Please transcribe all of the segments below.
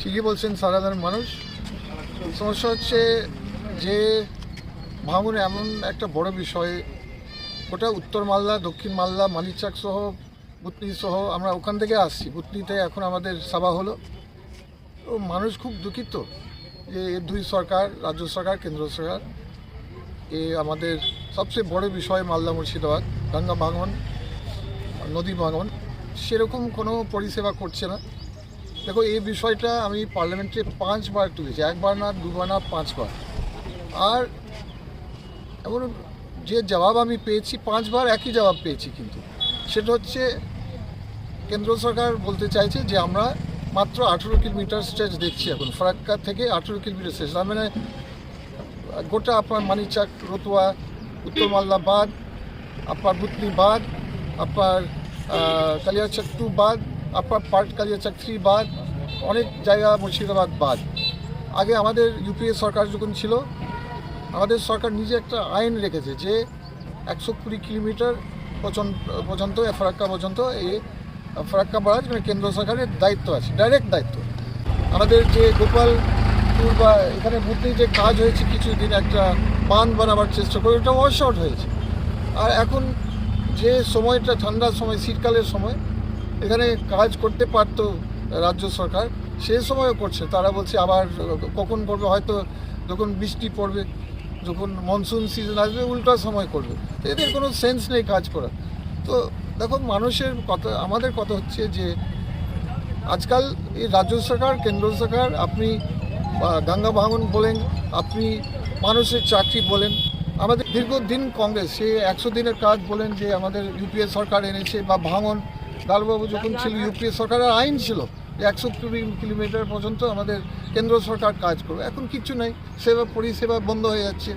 ঠিকই বলছেন সাধারণ মানুষ। সমস্যা হচ্ছে যে ভাঙন এমন একটা বড় বিষয়, ওটা উত্তর মালদা, দক্ষিণ মালদা, মানিকচাক সহ বুতনি সহ, আমরা ওখান থেকে আসছি। বুতনিতে এখন আমাদের সভা হলো। তো মানুষ খুব দুঃখিত যে দুই সরকার, রাজ্য সরকার, কেন্দ্র সরকার, এ আমাদের সবচেয়ে বড় বিষয় মালদা মুর্শিদাবাদ গঙ্গা ভাঙন, নদী ভাঙন, সেরকম কোনো পরিষেবা করছে না। দেখো, এই বিষয়টা আমি পার্লামেন্টে পাঁচবার তুলেছি, একবার না, দুবার না, পাঁচবার। আর এমন যে জবাব আমি পেয়েছি, পাঁচবার একই জবাব পেয়েছি কিন্তু। সেটা হচ্ছে, কেন্দ্র সরকার বলতে চাইছে যে আমরা মাত্র আঠেরো কিলোমিটার স্ট্রেচ দেখছি এখন, ফরাক্কা থেকে আঠেরো কিলোমিটার স্ট্রেচ তার মানে গোটা আপনার মানিচাক রতুয়া, উত্তর মালদা বাদ, আপনার বুতনি বাদ, আপনার কালিয়াচক টু আপনার পার্ট কালিয়াচক থ্রি বাদ, অনেক জায়গা মুর্শিদাবাদ বাদ। আগে আমাদের ইউপিএ সরকার যখন ছিল, আমাদের সরকার নিজে একটা আইন রেখেছে যে একশো কুড়ি কিলোমিটার পর্যন্ত ফারাক্কা পর্যন্ত এই ফারাক্কা বাড়াজ মানে কেন্দ্র সরকারের দায়িত্ব আছে, ডাইরেক্ট দায়িত্ব। আমাদের যে গোপালপুর বা এখানে বুদ্ধি যে কাজ হয়েছে কিছুদিন, একটা বাঁধ বানাবার চেষ্টা করে ওটা ওয়াশ হয়েছে। আর এখন যে সময়টা, ঠান্ডার সময়, শীতকালের সময় এখানে কাজ করতে পারতো রাজ্য সরকার, সে সময়ও করছে। তারা বলছে আবার কখন করবে, হয়তো যখন বৃষ্টি পড়বে, যখন মনসুন সিজন আসবে, উল্টা সময় করবে। এদের কোনো সেন্স নেই কাজ করার। তো দেখো, মানুষের কথা, আমাদের কথা হচ্ছে যে, আজকাল এই রাজ্য সরকার, কেন্দ্র সরকার, আপনি গঙ্গা ভাঙন বলেন, আপনি মানুষের চাকরি বলেন, আমাদের দীর্ঘদিন কংগ্রেস, সে একশো দিনের কাজ বলেন যে আমাদের ইউপিএ সরকার এনেছে বা ভাঙন লালবাবু যখন ছিল ইউপিএ সরকারের আইন ছিল একশো কুড়ি কিলোমিটার পর্যন্ত আমাদের কেন্দ্র সরকার কাজ করবে। এখন কিচ্ছু নেই সেবা পরিষেবা বন্ধ হয়ে যাচ্ছে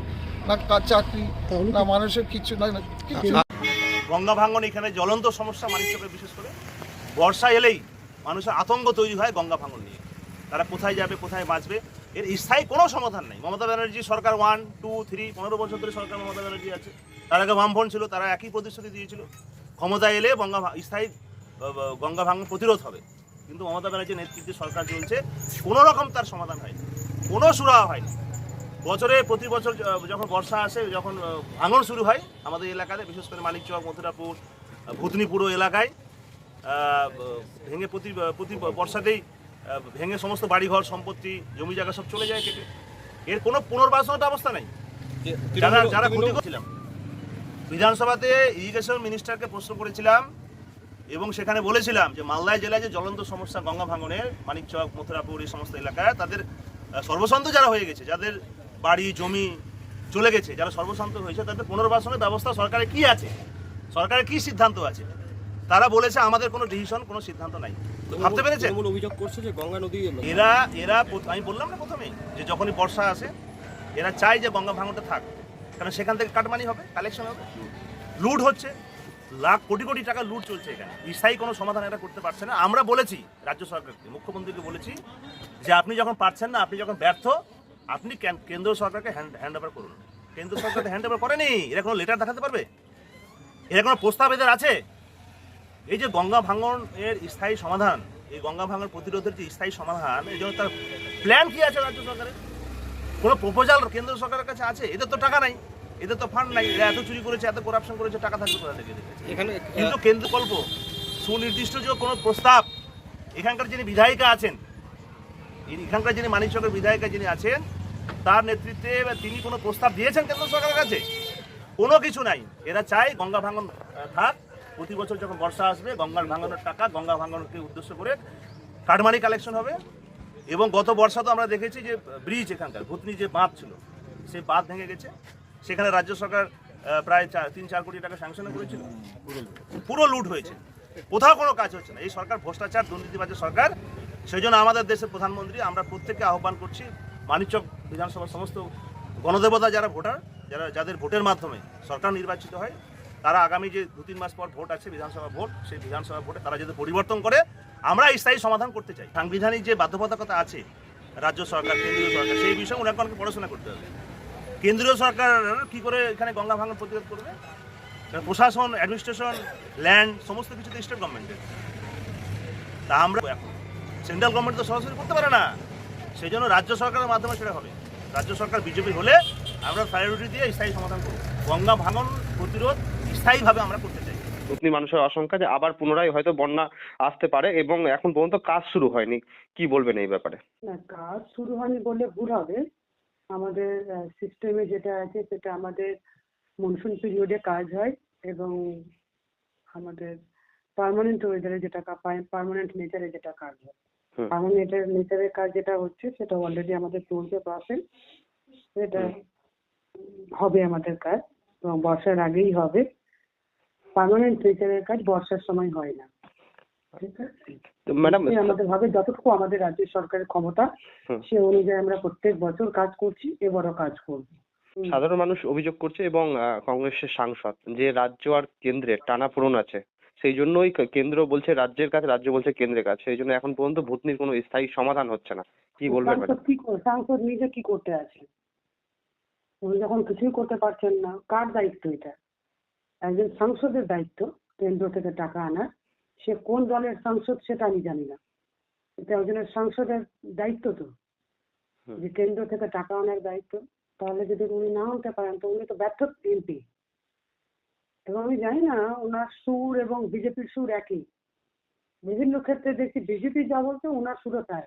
না চাকরি না মানুষের কিচ্ছু না না কিচ্ছু গঙ্গা ভাঙন এখানে জ্বলন্ত সমস্যা মানিকচকের বিশেষ করে। বর্ষা এলেই মানুষের আতঙ্ক তৈরি হয় গঙ্গা ভাঙন নিয়ে। তারা কোথায় যাবে কোথায় বাঁচবে এর স্থায়ী কোনো সমাধান নেই। মমতা ব্যানার্জি সরকার ওয়ান টু থ্রি পনেরো বছর ধরে সরকার মমতা ব্যানার্জি আছে। তার আগে বামফ্রন্ট ছিল তারা একই প্রতিশ্রুতি দিয়েছিল। ক্ষমতায় এলে গঙ্গা স্থায়ী গঙ্গা ভাঙন প্রতিরোধ হবে। কিন্তু মমতা ব্যানার্জির নেতৃত্বে সরকার চলছে কোনো রকম তার সমাধান হয়নি কোনো সুরাহা হয়নি। বছরে প্রতি বছর যখন বর্ষা আসে যখন ভাঙন শুরু হয় আমাদের এলাকাতে বিশেষ করে মানিকচক মথুরাপুর আহ, ভূতনি এলাকায় ভেঙে প্রতি প্রতি বর্ষাতেই ভেঙে সমস্ত বাড়িঘর সম্পত্তি জমি জায়গা সব চলে যায় কেটে এর কোনো পুনর্বাসনের ব্যবস্থা নেই। যারা যারা ক্ষতি করছিলাম। বিধানসভাতে ইরিগেশন মিনিস্টারকে প্রশ্ন করেছিলাম এবং সেখানে বলেছিলাম যে মালদায় জেলায় যে জ্বলন্ত সমস্যা গঙ্গা ভাঙনের মানিকচক মথুরাপুর এই সমস্ত এলাকায় তাদের সর্বশান্ত যারা হয়ে গেছে যাদের বাড়ি জমি চলে গেছে যারা সর্বশান্ত হয়েছে তাদের পুনর্বাসনের ব্যবস্থা সরকারের কি আছে? সরকারের কি সিদ্ধান্ত আছে? তারা বলেছে আমাদের কোনো ডিসিশন কোনো সিদ্ধান্ত নাই। ভাবতে পেরেছে অভিযোগ করছে যে গঙ্গা নদী এরা এরা আমি বললাম না প্রথমেই যে যখনই বর্ষা আসে এরা চায় যে গঙ্গা ভাঙনটা থাক। কারণ সেখান থেকে কাটমানি হবে কালেকশন হবে? লুট হচ্ছে। লাখ কোটি কোটি টাকা লুট চলছে এখানে। স্থায়ী কোনো সমাধান এটা করতে পারছে না। আমরা বলেছি, রাজ্য সরকারকে, মুখ্যমন্ত্রীকে বলেছি যে আপনি যখন পারছেন না, আপনি যখন ব্যর্থ, আপনি কেন- কেন্দ্র সরকারকে হ্যান্ড হ্যান্ড ওভার করুন। কেন্দ্র সরকার হ্যান্ড ওভার করেনি। এরা কোনো লেটার দেখাতে পারবে? এরা কোনো প্রস্তাব এদের আছে? এই যে গঙ্গা ভাঙন এর স্থায়ী সমাধান, এই গঙ্গা ভাঙন প্রতিরোধের যে স্থায়ী সমাধান, এই জন্য তার প্ল্যান কি আছে রাজ্য সরকারের? কোনো প্রপোজাল কেন্দ্র সরকারের কাছে আছে? এদের তো টাকা নাই। এদের তো ফান্ড নাই এরা এত চুরি করেছে এত করাপশন করেছে টাকা থাকবে কোথা থেকে এখানে কিন্তু কেন্দ্র কল্প সুনির্দিষ্ট যে কোনো প্রস্তাব এখানকার যিনি বিধায়িকা আছেন এখানকার যিনি মানিকচকের বিধায়িকা যিনি আছেন তার নেতৃত্বে তিনি কোনো প্রস্তাব দিয়েছেন কেন্দ্র সরকারের কাছে? কোনো কিছু নাই। এরা চায় গঙ্গা ভাঙন থাক প্রতি বছর যখন বর্ষা আসবে গঙ্গার ভাঙনের টাকা গঙ্গা ভাঙনকে উদ্দেশ্য করে কাটমানি কালেকশন হবে। এবং গত বর্ষা তো আমরা দেখেছি যে ব্রিজ এখানকার ভূতনি যে বাঁধ ছিল সেই বাঁধ ভেঙে গেছে। সেখানে রাজ্য সরকার প্রায় তিন, চার কোটি টাকা স্যাংশনও করেছিল। পুরো লুট হয়েছে। কোথাও কোনো কাজ হচ্ছে না। এই সরকার ভ্রষ্টাচার, দুর্নীতিবাজের সরকার সেই জন্য আমাদের দেশের প্রধানমন্ত্রী আমরা প্রত্যেককে আহ্বান করছি, মানিকচক বিধানসভার সমস্ত গণদেবতা যারা ভোটার, যারা যাদের ভোটের মাধ্যমে সরকার নির্বাচিত হয়, তারা আগামী যে দু, তিন মাস পর ভোট আছে, বিধানসভা ভোট, সেই বিধানসভা ভোটে তারা যদি পরিবর্তন করে, আমরা স্থায়ী সমাধান করতে চাই। সাংবিধানিক যে বাধ্যবাধকতা আছে রাজ্য সরকার, কেন্দ্রীয় সরকার, সেই বিষয়ে ওনাকে অনেক পড়াশোনা করতে হবে। কেন্দ্রীয় সরকার কি করে এখানে গঙ্গা ভাঙন প্রতিরোধ করবে? প্রশাসন অ্যাডমিনিস্ট্রেশন ল্যান্ড সমস্ত কিছু তো স্টেট গভর্নমেন্টের তা আমরা এখন সেন্ট্রাল গভর্নমেন্ট তো সরাসরি করতে পারে না। সেই জন্য রাজ্য সরকারের মাধ্যমে সেটা হবে। রাজ্য সরকার বিজেপি হলে আমরা প্রায়োরিটি দিয়ে স্থায়ী সমাধান করব। গঙ্গা ভাঙন প্রতিরোধ স্থায়ীভাবে আমরা করতে চাই। ভুতনি মানুষের আশঙ্কা যে আবার পুনরায় হয়তো বন্যা আসতে পারে এবং এখন পর্যন্ত কাজ শুরু হয়নি। কি বলবেন এই ব্যাপারে? না কাজ শুরু হয়নি বললে ভুল হবে। আমাদের সিস্টেমে যেটা আছে সেটা আমাদের মনসুন পিরিয়ডে কাজ হয় এবং আমাদের পার্মানেন্ট ওয়েদারে যেটা পার্মানেন্ট নেচারে যেটা কাজ হয়। পার্মানেন্ট নেচারের কাজ যেটা হচ্ছে সেটা অলরেডি আমাদের চলছে প্রসেস সেটা হবে আমাদের কাজ এবং বর্ষার আগেই হবে। পার্মানেন্ট নেচারের কাজ বর্ষার সময় হয় না। ম্যাডাম আমাদের ভাবে যতটুকু আমাদের রাজ্য সরকারের ক্ষমতা সে অনুযায়ী আমরা প্রত্যেক বছর কাজ করছি এবারও কাজ করব। সাধারণ মানুষ অভিযোগ করছে এবং কংগ্রেসের সাংসদ যে রাজ্য আর কেন্দ্রের টানাপোড়েন আছে সেই জন্যই কেন্দ্র বলছে রাজ্যের কাছে রাজ্য বলছে কেন্দ্রের কাছে সেই জন্য এখন পর্যন্ত ভুতনির কোনো স্থায়ী সমাধান হচ্ছে না। কি বলবেন সাংসদ কি করে সাংসদ নিজে কি করতে আছে? উনি যখন কিছুই করতে পারছেন না কার দায়িত্ব এটা? একজন সাংসদের দায়িত্ব কেন্দ্র থেকে টাকা আনার। সে কোন দলের সাংসদ সেটা আমি জানি না। এটা একজনের সাংসদের দায়িত্ব তো। যে কেন্দ্র থেকে টাকা আনার দায়িত্ব তাহলে যদি উনি না আনতে পারেন তো উনি তো ব্যর্থ এমপি। এবং আমি জানি না ওনার সুর এবং বিজেপির সুর একই। বিভিন্ন ক্ষেত্রে দেখছি বিজেপি যা বলছে ওনার সুরও তাই।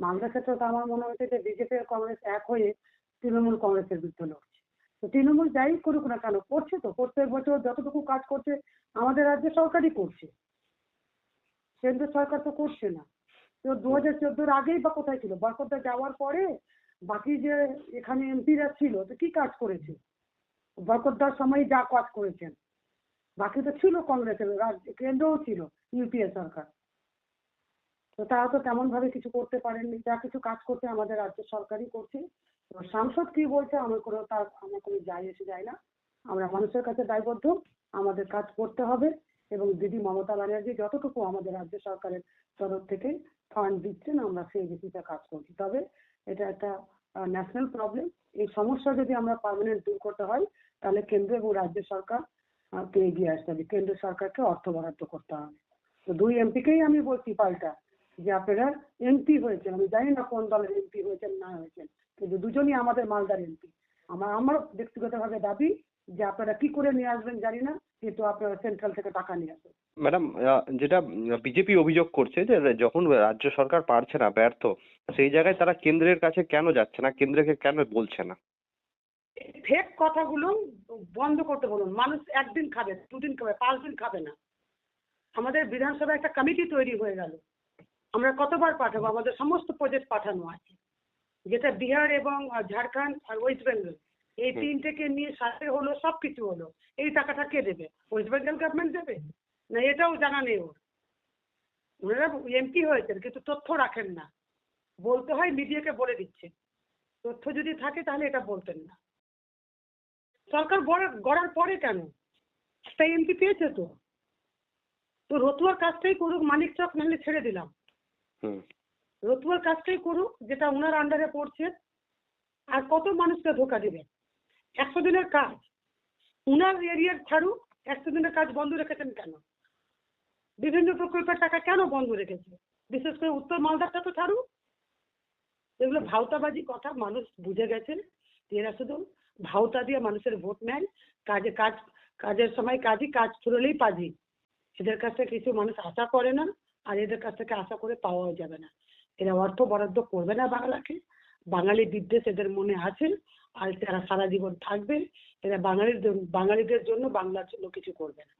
মালদা ক্ষেত্রে তো আমার মনে হচ্ছে যে বিজেপি আর কংগ্রেস এক হয়ে তৃণমূল কংগ্রেসের বিরুদ্ধে লড়ছে। তো তৃণমূল যাই করুক না কেন করছে তো। প্রত্যেক বছর যতটুকু কাজ করছে আমাদের রাজ্য সরকারই করছে। কেন্দ্র সরকার তো করছে না। তো দু হাজার চোদ্দোর আগেই বা কোথায় ছিল? বরকতদা যাওয়ার পরে বাকি যে এখানে এমপিরা ছিল তো কি কাজ করেছে? বরকতদার সময় যা কাজ করেছেন। বাকি তো ছিল কংগ্রেসের রাজ্য কেন্দ্রও ছিল ইউপিএ সরকার। তো তারা তো তেমন ভাবে কিছু করতে পারেননি যা কিছু কাজ করছে আমাদের রাজ্য সরকারই করছে। সাংসদ কি বলছে আমার কোনো তার আমার কোনো যায় এসে যায় না। আমরা মানুষের কাছে দায়বদ্ধ আমাদের কাজ করতে হবে। এবং দিদি মমতা ব্যানার্জি যতটুকু আমাদের রাজ্য সরকারের তরফ থেকে ফান্ড দিচ্ছেন, আমরা সেই ভিত্তিতে কাজ করছি। তবে এটা একটা ন্যাশনাল প্রবলেম এই সমস্যা যদি আমরা পার্মানেন্ট দূর করতে হয়, তাহলে কেন্দ্র এবং রাজ্য সরকার কে এগিয়ে আসতে হবে? কেন্দ্র সরকারকে অর্থ বরাদ্দ করতে হবে। তো দুই এমপিকেই আমি বলছি পাল্টা, যে আপনারা এমপি হয়েছেন, আমি জানি না কোন দলের এমপি হয়েছেন, না হয়েছেন, কিন্তু দুজনই আমাদের মালদার এমপি আমার আমার ব্যক্তিগতভাবে দাবি যে আপনারা কি করে নিয়ে আসবেন জানি না কিন্তু আপনারা সেন্ট্রাল থেকে টাকা নিয়ে আসবেন ম্যাডাম যেটা বিজেপি অভিযোগ করছে যে যখন রাজ্য সরকার পারছে না ব্যর্থ সেই জায়গায় তারা কেন্দ্রের কাছে কেন যাচ্ছে না? কেন্দ্রকে কেন বলছে না? ফেক কথাগুলো বন্ধ করতে বলুন। মানুষ একদিন খাবে দুদিন খাবে পাঁচ দিন খাবে না। আমাদের বিধানসভায় একটা কমিটি তৈরি হয়ে গেল। আমরা কতবার পাঠাবো? আমাদের সমস্ত প্রজেক্ট পাঠানো আছে। যেটা বিহার এবং ঝাড়খণ্ড আর ওয়েস্ট বেঙ্গল। এই। তিনটেকে নিয়ে সাথে হলো সব কিছু হলো। এই টাকাটা কে দেবে? ওয়েস্ট বেঙ্গল গভর্নমেন্ট দেবে? না এটাও জানা নেই ওর। ওনারা এমপি হয়েছেন কিন্তু তথ্য রাখেন না। বলতে হয় মিডিয়াকে বলে দিচ্ছে। তথ্য যদি থাকে তাহলে এটা বলতেন না। সরকার গড়ার গড়ার পরে কেন? একটা এমপি পেয়েছে তো। তো রতুয়ার কাজটাই করুক মানিক চক নাহলে ছেড়ে দিলাম। রতুয়ার কাজটাই করুক যেটা ওনার আন্ডারে পড়ছে আর কত মানুষকে ধোকা দেবে? একশো দিনের কাজ। উনার এরিয়ার ছাড়ুক একশো দিনের কাজ বন্ধ রেখেছেন কেন? বিভিন্ন প্রকল্পের টাকা কেন বন্ধ রেখেছে? বিশেষ করে উত্তর মালদারটা তো ছাড়ুক এগুলো ভাওতাবাজি কথা, মানুষ বুঝে গেছে এরা শুধু ভাওতা দিয়ে মানুষের ভোট নেয় কাজে কাজ, কাজের সময় কাজই কাজ, ফুরলেই পাজি। এদের কাছ থেকে কিছু মানুষ আশা করে না, আর এদের কাছ থেকে আশা করে পাওয়াও যাবে না। এরা অর্থ বরাদ্দ করবে না বাংলাকে। বাঙালি বিদ্বেষ এদের মনে আছে। আর যারা সারা জীবন থাকবে এরা বাঙালির জন্য বাঙালিদের জন্য বাংলার জন্য কিছু করবে না।